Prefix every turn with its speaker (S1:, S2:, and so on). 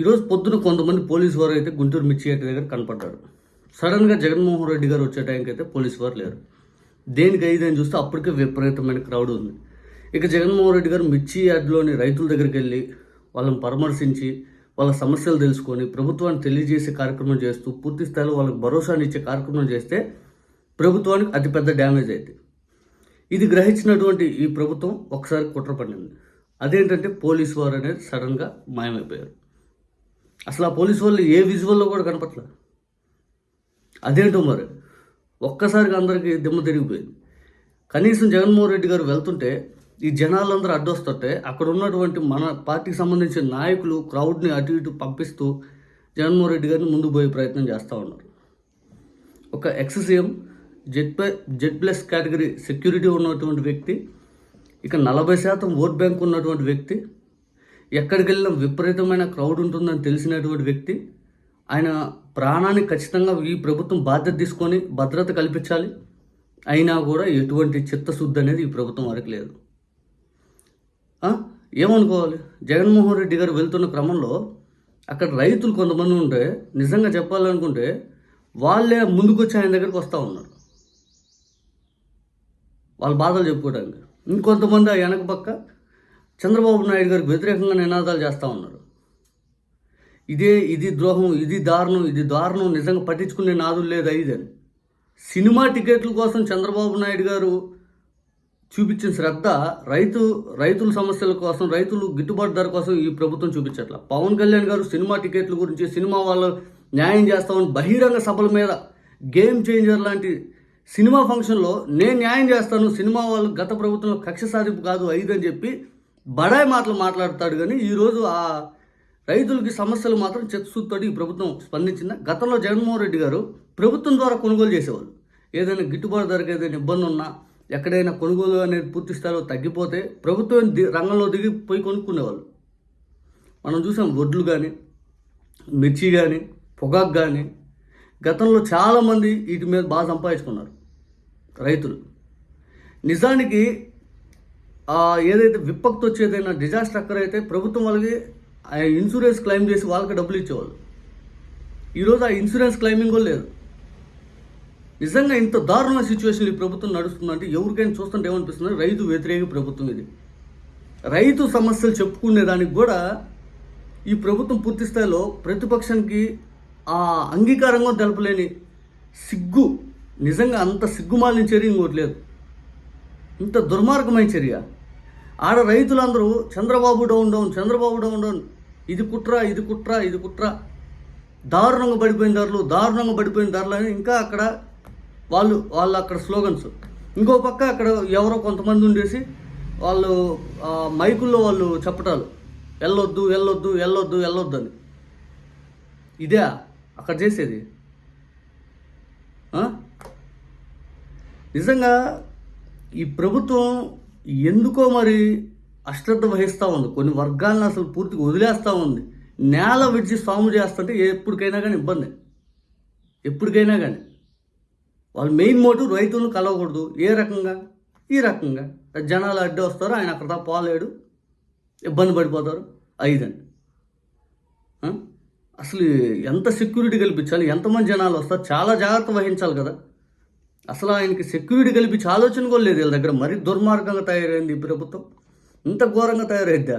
S1: ఈరోజు పొద్దున కొంతమంది పోలీసు వారు అయితే గుంటూరు మిర్చి దగ్గర కనపడ్డారు. సడన్గా జగన్మోహన్ రెడ్డి గారు వచ్చే టైంకి అయితే పోలీసు వారు లేరు. దేనికి అయిందని చూస్తే అప్పటికే విపరీతమైన క్రౌడ్ ఉంది. ఇక జగన్మోహన్ రెడ్డి గారు మిర్చి యార్డ్లోని రైతుల దగ్గరికి వెళ్ళి వాళ్ళని పరామర్శించి వాళ్ళ సమస్యలు తెలుసుకొని ప్రభుత్వాన్ని తెలియజేసే కార్యక్రమం చేస్తూ పూర్తి స్థాయిలో వాళ్ళకి భరోసాని ఇచ్చే కార్యక్రమం చేస్తే ప్రభుత్వానికి అతిపెద్ద డ్యామేజ్ అయింది ఇది గ్రహించినటువంటి ఈ ప్రభుత్వం ఒకసారి కుట్ర పడింది అదేంటంటే పోలీసు వారు అనేది సడన్గా మాయమైపోయారు. అసలు ఆ పోలీసు వాళ్ళు ఏ విజువల్లో కూడా కనపట్లే. అదేంటో మరి? ఒక్కసారిగా అందరికీ దిమ్మ తిరిగిపోయింది. కనీసం జగన్మోహన్ రెడ్డి గారు వెళ్తుంటే ఈ జనాలందరూ అడ్డొస్తుంటే అక్కడ ఉన్నటువంటి మన పార్టీకి సంబంధించిన నాయకులు క్రౌడ్ని అటు ఇటు పంపిస్తూ జగన్మోహన్ రెడ్డి గారిని ముందుకు పోయే ప్రయత్నం చేస్తూ ఉన్నారు. ఒక ex CM Z Z plus category security ఉన్నటువంటి వ్యక్తి ఇక నలభై శాతం ఓట్ బ్యాంక్ ఉన్నటువంటి వ్యక్తి ఎక్కడికి వెళ్ళినా విపరీతమైన క్రౌడ్ ఉంటుందని తెలిసినటువంటి వ్యక్తి ఆయన ప్రాణాన్ని ఖచ్చితంగా ఈ ప్రభుత్వం బాధ్యత తీసుకొని భద్రత కల్పించాలి. అయినా కూడా ఎటువంటి చిత్తశుద్ధి అనేది ఈ ప్రభుత్వం వారికి లేదు. ఏమనుకోవాలి? జగన్మోహన్ రెడ్డి గారు వెళ్తున్న క్రమంలో అక్కడ రైతులు కొంతమంది ఉంటే నిజంగా చెప్పాలనుకుంటే వాళ్ళే ముందుకొచ్చి ఆయన దగ్గరికి వస్తూ ఉన్నారు. వాళ్ళ బాధలు చెప్పుకోవడానికి. ఇంకొంతమంది ఆ వెనక పక్క చంద్రబాబు నాయుడు గారికి వ్యతిరేకంగా నినాదాలు చేస్తూ ఉన్నారు. ఇదే ఇది ద్రోహం ఇది దారుణం ఇది దారుణం నిజంగా పట్టించుకునే నాదులు లేదు ఐదని సినిమా టికెట్ల కోసం చంద్రబాబు నాయుడు గారు చూపించిన శ్రద్ధ రైతు రైతుల సమస్యల కోసం రైతులు గిట్టుబాటు ధర కోసం ఈ ప్రభుత్వం చూపించట్ల. పవన్ కళ్యాణ్ గారు సినిమా టికెట్ల గురించి సినిమా వాళ్ళు న్యాయం చేస్తామని బహిరంగ సభల మీద గేమ్ చేంజర్ లాంటి సినిమా ఫంక్షన్లో నేను న్యాయం చేస్తాను సినిమా వాళ్ళు గత ప్రభుత్వంలో కక్ష సాధింపు కాదు ఐదని చెప్పి బడాయి మాటలు మాట్లాడతాడు కానీ ఈరోజు ఆ రైతులకి సమస్యలు మాత్రం చిత్తశుద్ధితో ఈ ప్రభుత్వం స్పందించిన గతంలో జగన్మోహన్ రెడ్డి గారు ప్రభుత్వం ద్వారా కొనుగోలు చేసేవాళ్ళు. ఏదైనా గిట్టుబాటు ధరకు ఏదైనా ఇబ్బంది ఉన్నా ఎక్కడైనా కొనుగోలు అనేది పూర్తి స్థాయిలో తగ్గిపోతే ప్రభుత్వం ది- రంగంలో దిగి పోయి కొనుక్కునేవాళ్ళు. మనం చూసాం వడ్లు కానీ మిర్చి కానీ పొగాకు కానీ గతంలో చాలామంది వీటి మీద బాగా సంపాదించుకున్నారు రైతులు. నిజానికి ఏదైతే విపత్తు వచ్చేదైనా డిజాస్టర్ అక్కర్ అయితే ప్రభుత్వం వాళ్ళకి ఆ ఇన్సూరెన్స్ క్లెయిమ్ చేసి వాళ్ళకి డబ్బులు ఇచ్చేవాళ్ళు. ఈరోజు ఆ ఇన్సూరెన్స్ క్లెయిమింగ్ కూడా లేదు. నిజంగా ఇంత దారుణ సిచ్యువేషన్ ఈ ప్రభుత్వం నడుస్తుందంటే ఎవరికైనా చూస్తుంటే ఏమనిపిస్తుంది? రైతు వ్యతిరేక ప్రభుత్వం ఇది. రైతు సమస్యలు చెప్పుకునే దానికి కూడా ఈ ప్రభుత్వం పూర్తి స్థాయిలో ప్రతిపక్షానికి ఆ అంగీకారంగా తెలపలేని సిగ్గు నిజంగా అంత సిగ్గుమాలిన చర్య ఇంకోటి లేదు. ఇంత దుర్మార్గమైన చర్య. ఆడ రైతులందరూ Chandrababu down down Chandrababu down down. ఇది కుట్ర ఇది కుట్ర ఇది కుట్ర. దారుణంగా పడిపోయిన ధరలు దారుణంగా పడిపోయిన ధరలు అని ఇంకా అక్కడ వాళ్ళు వాళ్ళు అక్కడ స్లోగన్స్. ఇంకో పక్క అక్కడ ఎవరో కొంతమంది ఉండేసి వాళ్ళు మైకుల్లో వాళ్ళు చెప్పటాలు. వెళ్ళొద్దు వెళ్ళొద్దు వెళ్ళొద్దు వెళ్ళొద్దు అని. ఇదే అక్కడ చేసేది. నిజంగా ఈ ప్రభుత్వం ఎందుకో మరి అశ్రద్ధ వహిస్తూ ఉంది. కొన్ని వర్గాలను అసలు పూర్తిగా వదిలేస్తూ ఉంది. నేల విడిచి సాము చేస్తుంటే ఎప్పటికైనా కానీ ఇబ్బంది. ఎప్పటికైనా కానీ. వాళ్ళ మెయిన్ మోటివ్ రైతులను కలవకూడదు. ఏ రకంగా? ఈ రకంగా. జనాలు అడ్డు వస్తారు. ఆయన అక్కడ పోలేడు. ఇబ్బంది పడిపోతారు. ఐదండి అసలు ఎంత సెక్యూరిటీ కల్పించాలి? ఎంతమంది జనాలు వస్తారు? చాలా జాగ్రత్త వహించాలి కదా. అసలు ఆయనకి సెక్యూరిటీ కల్పించే ఆలోచన కూడా లేదు వీళ్ళ దగ్గర. మరీ దుర్మార్గంగా తయారైంది ఈ ప్రభుత్వం. ఇంత ఘోరంగా తయారైద్దా?